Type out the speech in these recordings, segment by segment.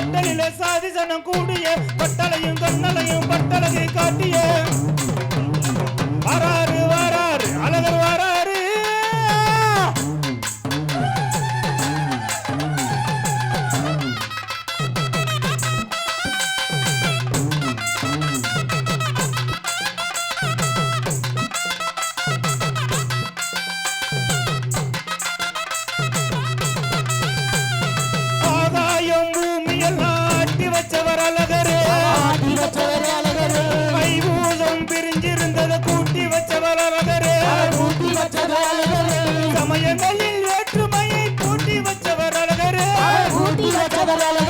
பொட்டலில சாதிசனம் கூடிய பட்டளையும் கண்ணலையும் பட்டழகை காட்டிய. வச்சவர் அழகரே ஆட்டி வச்சவர் அழகரு கைபூதம் பிரிஞ்சிருந்தத கூட்டி வச்சவர் அழகரே. ஊட்டி வச்சவர் அழகரு சமயங்களில் வேற்றுமையை கூட்டி வச்சவர் அழகரு கூட்டி வச்சவர் அழகரு.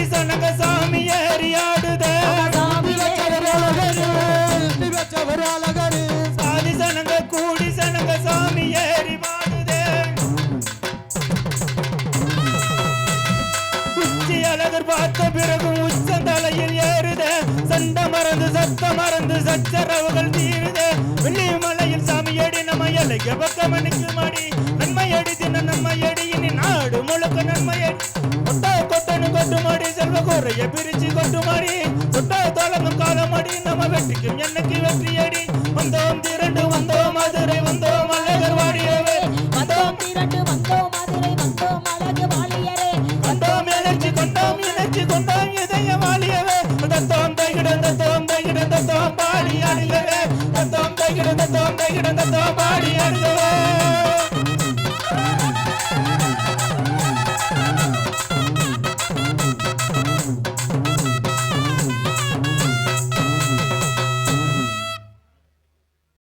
பாதி சனங்க சாமி ஏறி ஆடுதே சாதி சனங்க கூடி சனங்க சாமி ஏறி பாடுதே உச்சி அழகர் பார்த்த பிறகு உச்சந்தலையில் ஏறுதே. சண்ட மறந்து சத்த மறந்து சச்சரவுகள் தீருதே. வெள்ளி மலையில் சாமியடி நம்ம எல்லைக்கு பக்கமனுக்கு மடி நன்மையடி தின நன்மையடி குறைய பிரிச்சு கொட்டுமடி சொட்டா தோழங்கும் காலமடி நம்ம வெற்றிக்கும் என்னைக்கு வெற்றியடி? வந்தோம் திரண்டு வந்தோம் மதுரை வந்தோம் அழகர் வாடியவே. வந்தோம் திரண்டு வந்தோம் மதுரை வந்தோம் அழகு வாழியரே வந்தோம் எனர்ச்சி கொண்டோம் எனர்ச்சி கொண்டோம் இதய வாழியவே. தத்தோம் தைகிடம் தத்தோம் தைகிடம் தத்தோம் பாடி அழுகவே தத்தோம் தைகிடம் தத்தோம் தைகிடம் தத்தோம் பாடி அழுகவே